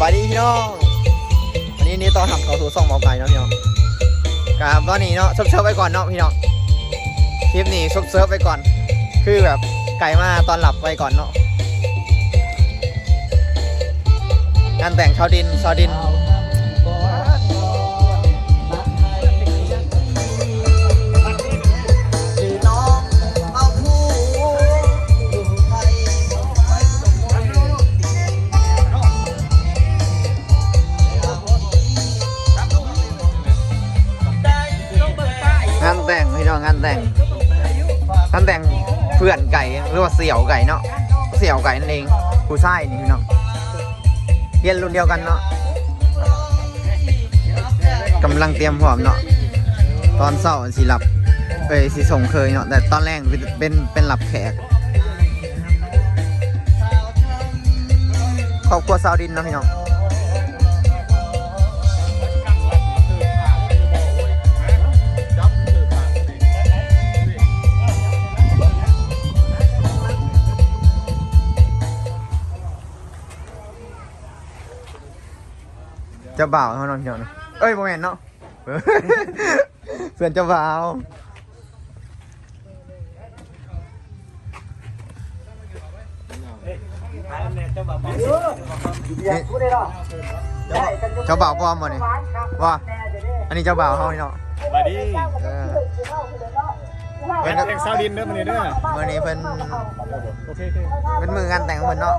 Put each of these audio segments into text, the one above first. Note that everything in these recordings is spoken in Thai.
บายดีพี่น้องวันนี้นี่ตอนทำเขาสู่ซ่องหมอไก่เนาะพี่น้องกับตอนนี้เนาะเซิร์ฟไปก่อนเนาะพี่น้องคลิปนี้ซบเซิร์ฟไปก่อน คือแบบไก่มาตอนหลับไปก่อนเนาะงานแต่งชาวดินชาวดิน หรือว่าเสี่ยวไก่เนาะเสี่ยวไก่นั่นเองผู้ชายนี่พี่น้องเรียนรุ่นเดียวกันเนาะกำลังเตรียมพร้อมเนาะตอนเช้าสิหลับเอ้ยสิส่งเคยเนาะแต่ตอนแรกเป็นเป็นเป็นหลับแขกครอบครัวซาวดินเนาะพี่น้อง เจ้าบ่าวเขานอนเที่ยวนะเอ้ยโมเมนเนาะ เพื่อนเจ้าบ่าวนี่เจ้าบ่าวปลอมบ่เนี่ยว่า อันนี้เจ้าบ่าวเขาเนาะบายดีเออเป็เป็นนแข่งซาวดินเด้อมันนี่เด้อมื่อนี้เป็นโอเคโอเคเป็นมืองานแต่งของเพิ่นเนาะ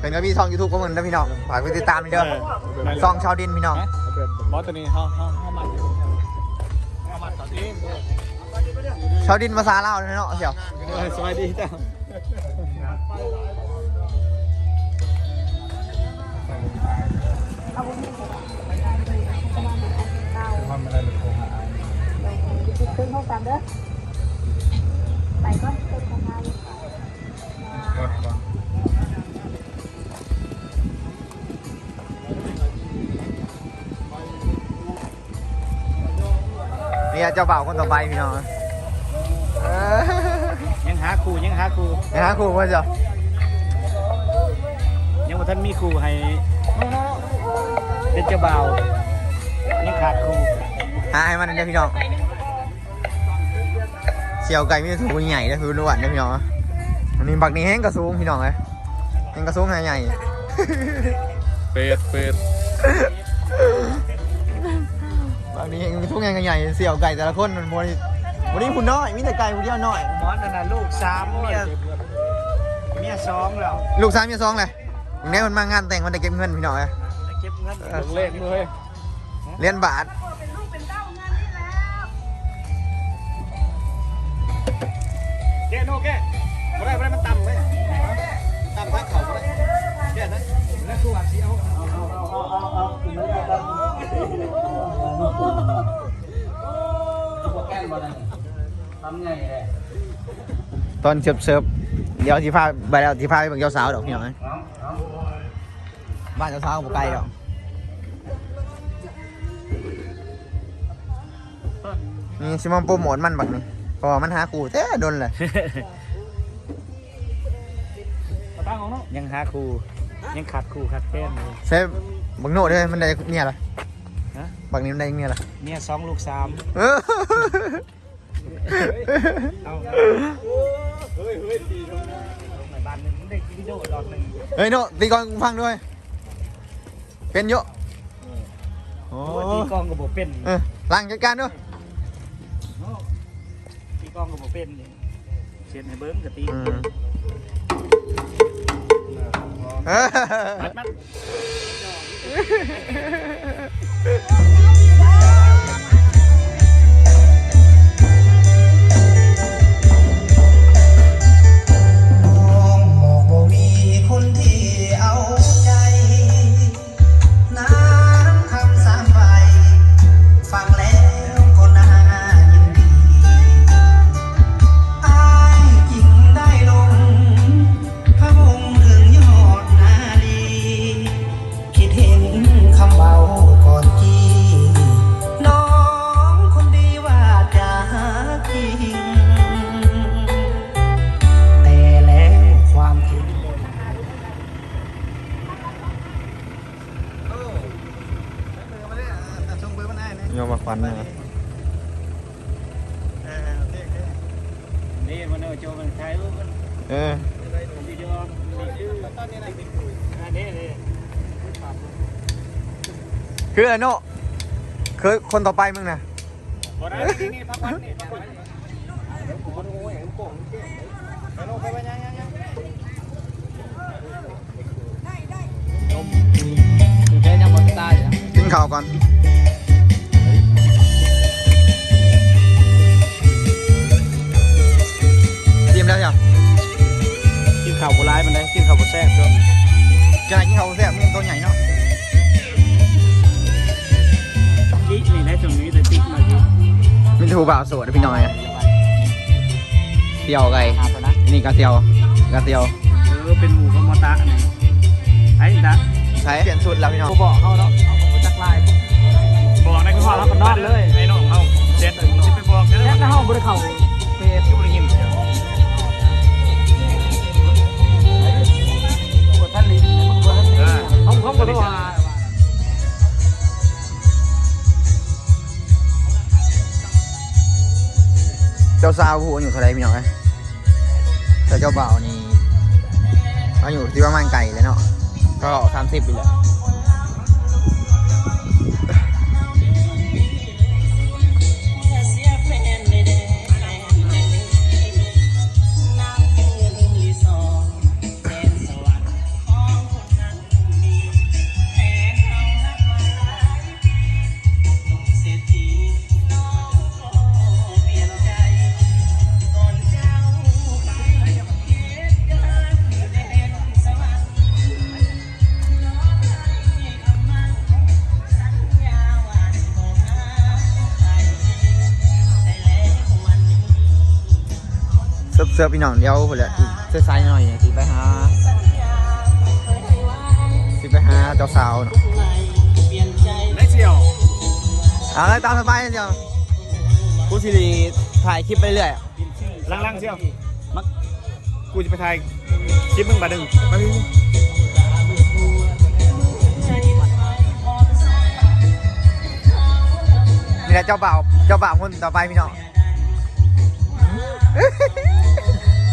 เป็นก็มีช่องยูทูบของเพิ่นนะพี่น้องฝากไปติดตามด้วยเด้อเออช่องชาวดินพี่น้องบอสตัวนี้เฮาเฮาเฮามันเฮามันตอนนี้ชาวดินภาษาลาวเนาะเสี่ยวเออสวัสดีจ้าขึ้นห้องตามเด้อไปก่อนไปทำงาน นี่เจ้าบ่าวคนต่อไปพี่น้องเออยังหาครูยังหาครูนะฮะครูว่าจะยังบ่ทันมีครูให้ เป็นเจ้าบ่าวยังขาดครูหาให้มันเด้อพี่น้องเสี่ยวไก่มีแต่ถูกใหญ่เด้อคือล้วนเด้อพี่น้องอันนี้บักนี้แห้งกระซูงพี่น้องเลยแห้งกระซูงหาใหญ่เป็ดเป็ด นี้แห้งทุกอย่างใหญ่เสี่ยวไก่แต่ละคนมันบริวันนี้คุณน้อยมีแต่ไก่คุณเดียวน้อยบอสนั่นน่ะลูก3เมียเมีย2แล้วลูกสามเมียสองเลยอย่างนี้มันมางานแต่งมันได้เก็บเงินพี่น้องเลยเก็บเงินเล่นเลยเรียนบาทแกโนแกบ่ได้บ่ได้มันต่ำเว้ยต่ำทางเขาบ่ได้แกนะแล้วครูอาสิเอาเอาเอาเอาเอา เอาตอนเสิร์ฟเสิร์ฟเดี๋ยวที่พาไปแล้วที่พาไปเบิ่งเจ้าสาวดอกพี่น้องเอ้ยบ้านเจ้าสาวก็บ่ไกลดอกนี่ซิมอนโปรโมทมันบักนี่เพราะว่ามันหากูแต่โดนเลยตั้งของเนาะยังหาครูยังขาดครูขาดแก้มเลยใช่บักโน่ด้วยมันได้เมียละ ฮะ บักนี้มันได้เมียละเมียสองลูกสามเออเอาเฮ้ยเฮ้ยตีลงในบ้านหนึ่งได้วิดีโอดอกหนึ่งเฮ้ยโน่ตีกลองกูฟังด้วย เป็นเยอะโอ้โอ้ตีกลองกับโบเป็นเออล้างจัดการด้วยตีกลองกับโบเป็นเชียนให้เบิ้งกับตีอืมเออมัดมัด Ha ha ha ha! นี่มันเอาโจมันใช้รูปมันเออวิดีโอนี่ชื่อตอนนี้อะไรอันนี้นี่คืออะไรโน่คือคนต่อไปมึงนะบ่ได้นี่นี่พักวันนี่พักวันผมบ่รู้ว่าอย่างโป่งไปโน่ไปไปยังยังยังแค่ยังบ่ตายอะกินข้าวก่อน จิ้มแล้วจ้ะกินข้าวบ่ร้ายมันได้กินข้าวบ่แซ่บจนจะไหนกินข้าวแซ่บมึงตัวใหญ่เนาะนี่นี่ได้ตรงนี้แต่ติ๊กมาอยู่มีทูบ่าวโสดนะพี่น้อยอะเตียวไก่หาไปนะนี่กระเตียวกระเตียวเออเป็นหมูกับมอตะนี่ไอ้ดะใช่เปลี่ยนชุดแล้วพี่น้องกูบอกเขาเนาะเอาผมจักลายบอกในคือพ่อเราก็นอนเลยไอ้น้องเขาเจ็ดมึงสิไปบอกเด้อแล้วเฮาบ่ได้เข้าเฟซที่บ่ได้ สาวผู้อายู่เท่าไรพี่น้องเอ้ยแต่เจ้าบ่าวนี่อายุที่ประมาณไก่เลยเนาะก็สามสิบไปเลย สิร์ฟเสิร์ฟพี่น้องเดียวพุ่นแหละอีกเสื้อไซส์หน่อยสิไปหาสิไปหาเจ้าสาวเนาะได้เสี่ยวเอาเลยตามสบายเดียวกูสิริถ่ายคลิปไปเรื่อยอะลังๆเสี่ยวมักกูจะไปถ่ายคลิปมึงบาดึงมาดินี่แหละเจ้าบ่าวเจ้าบ่าวคนต่อไปพี่น้อง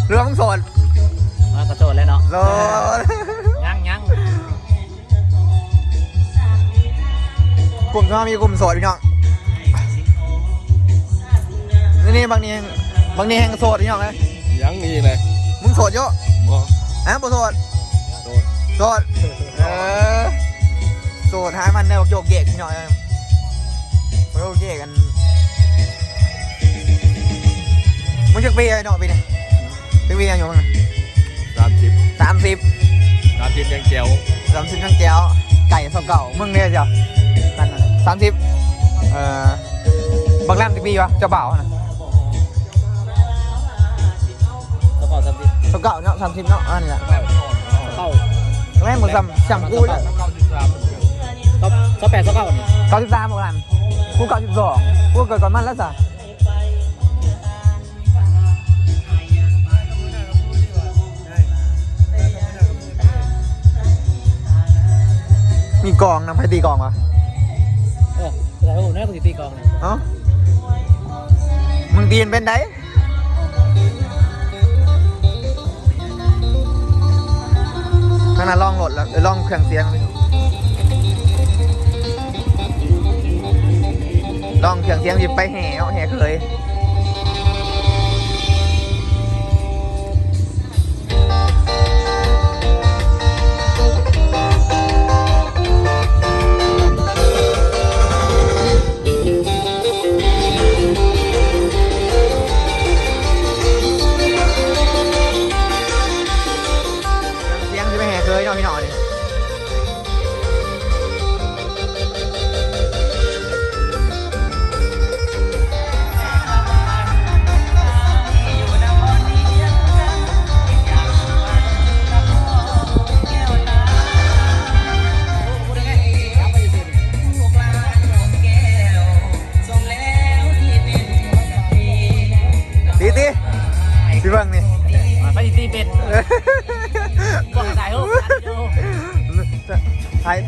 เรือมึงโสดมาก็โสดแล้วเนาะโสดยังยังกลุ่มชอบมีกลุ่มโสดพี่น้องนี่นี่บางนี้บางนี้แห่งโสดพี่น้องเลยยังมีเลยมึงโสดเยอะบ่ฮะบ่โสดโสดโสดเออโสดหามันเนวโยกเยกพี่น้องเอ้ยโยกเยกกันมึงจะปีอะไรเนาะปีนี้ปีปีอายุมึงสามสิบสามสิบสามสิบยังเจียวสามสิบทั้งแก้วไก่สองเก่ามึงเนี่ยจ้ะนั่นน่ะสามสิบเอ่อบางแรมกี่ปีวะเจ้าบ่าวนะสปอร์ตสามสิบสองเก่าเนาะสามสิบเนาะอันนี้แหละเข้าแม่งมึงซ้ำซ้ำกูเลยเก้าสิบสามก็ก็แปดก็เก้านี่เก้าสิบสามบอกกันกูเก้าสิบสองกูเกิดก่อนมันแล้วจ้ะ มีกองนะใครตีกองวะเออแต่ว่าผมน่าจะตีกองเลยเอ้ามึงตีนเป็นไดนั่นน่ะลองโหลดแล้วเออลองเครื่องเสียงไปดูลองเครื่องเสียงสิไปแห่เอาแห่เคย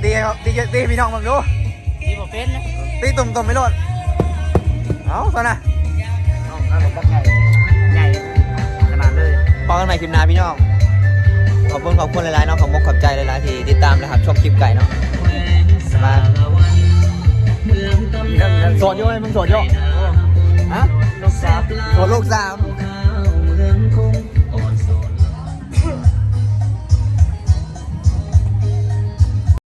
ตีครับตีตีพี่น้องมึงดูตีบอกเป็นนะเตีตุ่มตุ่มไม่โลดเอาซะนะน้องนั่นบักใหญ่ใหญ่ขนาดเลยพอกันใหม่คลิปหน้าพี่น้อง ขอบคุณขอบคุณหลายๆเนาะขอบมกขอบใจหลายๆที่ติดตามนะครับชมคลิปไก่เนาะมาโสดอยู่ไหมมึงโสดอยู่ฮะลูกสาวโสดลูกสาม